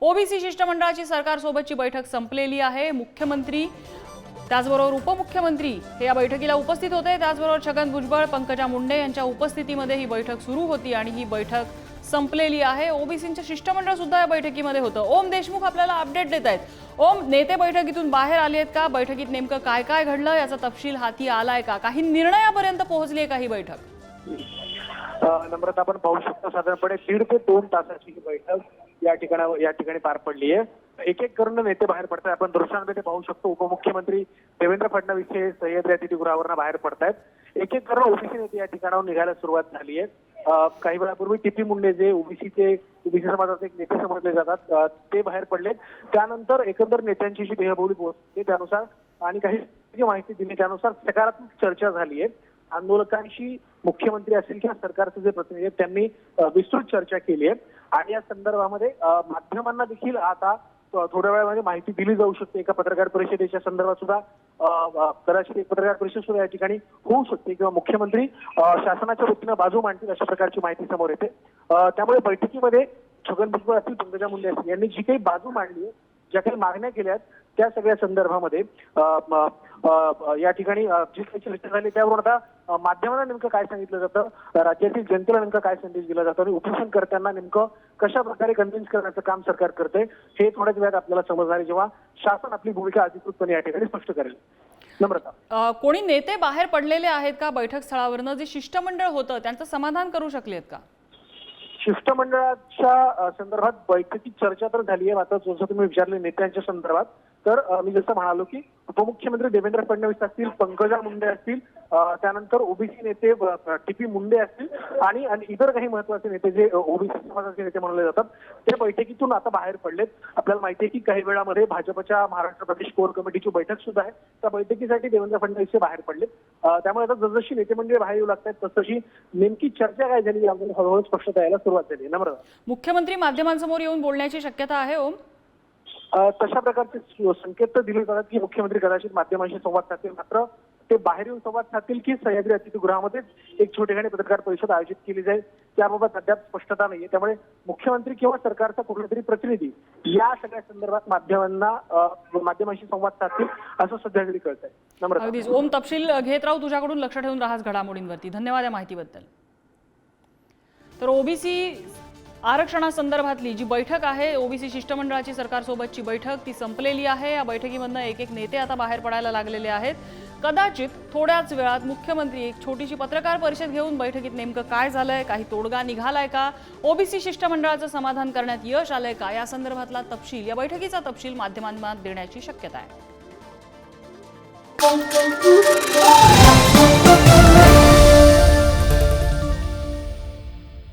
OBC शिष्टमंडळाची सरकारसोबतची बैठक संपलेली आहे. मुख्यमंत्री त्याचबरोबर उपमुख्यमंत्री हे या बैठकीला उपस्थित होते. त्याचबरोबर छगन भुजबळ पंकजा मुंडे यांच्या उपस्थितीमध्ये ही बैठक सुरू होती आणि ही बैठक संपलेली आहे. ओबीसींचं शिष्टमंडळ सुद्धा या बैठकीमध्ये होतं. ओम देशमुख आपल्याला अपडेट देत आहेत. ओम नेते बैठकीतून बाहेर आले आहेत का? बैठकीत नेमकं काय काय घडलं? याचा तपशील हाती आलाय का? काही निर्णयापर्यंत पोहोचली आहे का ही बैठक? नम्रता आपण पाहू शकतो. साधारणपणे दीड ते दोन तासाची ही बैठक. या ठिकाणावर या ठिकाणी पार पडली आहे एक एक करून नेते बाहेर पडतात आपण दृश्यांमध्ये पाहू शकतो उपमुख्यमंत्री देवेंद्र फडणवीस हे सह्याद्री अतिथीगृहावरनं बाहेर पडतायत. एक एक करून ओबीसी नेते या ठिकाणावर निघायला सुरुवात झाली आहे काही वेळापूर्वी टीपी मुंडे जे ओबीसीचे ओबीसी समाजाचे एक नेते समजले जातात ते बाहेर पडले त्यानंतर एकंदर नेत्यांची जी देहबोली पोहोचते त्यानुसार आणि काही माहिती दिली त्यानुसार सकारात्मक चर्चा झाली आहे आंदोलकांशी मुख्यमंत्री असतील किंवा सरकारचे जे प्रतिनिधी आहेत त्यांनी विस्तृत चर्चा केली आहे. आणि या संदर्भामध्ये माध्यमांना देखील आता थोड्या वेळामध्ये माहिती दिली जाऊ शकते. एका पत्रकार परिषदेच्या संदर्भात सुद्धा कदाचित एक पत्रकार परिषद सुद्धा या ठिकाणी होऊ शकते किंवा मुख्यमंत्री शासनाच्या वतीनं बाजू मांडतील अशा प्रकारची माहिती समोर येते. त्यामुळे बैठकीमध्ये छगन भुजबळ असतील पंकजा मुंडे असतील यांनी जी काही बाजू मांडली आहे ज्या काही मागण्या केल्या आहेत त्या सगळ्या संदर्भामध्ये या ठिकाणी जी काही चर्चा झाली त्यावरून आता माध्यमांना नेमकं काय सांगितलं जातं राज्यातील जनतेला नेमकं काय संदेश दिला जातो आणि उपोषण करताना नेमकं कशा प्रकारे कन्व्हिन्स करण्याचं काम सरकार करते हे थोड्याच वेळात आपल्याला समजणार जेव्हा शासन आपली भूमिका अधिकृतपणे या ठिकाणी स्पष्ट करेल. नम्रता. कोणी नेते बाहेर पडलेले आहेत का बैठक स्थळावरनं जे शिष्टमंडळ होतं त्यांचं समाधान करू शकलेत का? शिष्टमंडळाच्या संदर्भात बैठकीत चर्चा तर झाली आहे. आता जसं तुम्ही विचारले नेत्यांच्या संदर्भात तर मी जसं म्हणालो की उपमुख्यमंत्री देवेंद्र फडणवीस असतील पंकजा मुंडे असतील त्यानंतर ओबीसी नेते टीपी मुंडे असतील आणि इतर काही महत्त्वाचे नेते जे ओबीसी समाजाचे नेते म्हणले जातात ते बैठकीतून आता बाहेर पडलेत. आपल्याला माहिती आहे की काही वेळामध्ये भाजपच्या महाराष्ट्र प्रदेश कोर कमिटीची बैठक सुद्धा आहे. त्या बैठकीसाठी देवेंद्र फडणवीस हे बाहेर पडलेत. त्यामुळे आता जसजशी नेते मंडळी बाहेर येऊ लागतात तसतशी नेमकी चर्चा काय झाली याबद्दल हळूहळू स्पष्ट यायला सुरुवात झाली आहे. नम्रता मुख्यमंत्री माध्यमांसमोर येऊन बोलण्याची शक्यता आहे ओम. तशा प्रकारचे संकेत तर दिले जातात की मुख्यमंत्री कदाचित माध्यमांशी संवाद साधतील. मात्र ते बाहेर येऊन संवाद साधतील की सह्याद्री अतिथीगृहामध्येच एक छोटेखानी पत्रकार परिषद आयोजित केली जाईल. त्याबाबत अद्याप स्पष्टता नाहीये. त्यामुळे मुख्यमंत्री किंवा सरकारचा कुठला तरी प्रतिनिधी या सगळ्या संदर्भात माध्यमांना माध्यमांशी संवाद साधतील असं सध्या तरी कळत आहे अगदीच. ओम तपशील घेत राहू. तुझ्याकडून लक्ष ठेवून राहास घडामोडींवरती. धन्यवाद या माहितीबद्दल. तर ओबीसी आरक्षणासंदर्भातली जी बैठक आहे ओबीसी शिष्टमंडळाची सरकारसोबतची बैठक ती संपलेली आहे. या बैठकीमधनं एक एक नेते आता बाहेर पडायला लागलेले आहेत. कदाचित थोड्याच वेळात मुख्यमंत्री एक छोटीशी पत्रकार परिषद घेऊन बैठकीत नेमकं काय झालंय काही तोडगा निघालाय का? ओबीसी शिष्टमंडळाचं समाधान करण्यात यश आलंय का? या संदर्भातला तपशील या बैठकीचा तपशील माध्यमांना देण्याची शक्यता आहे.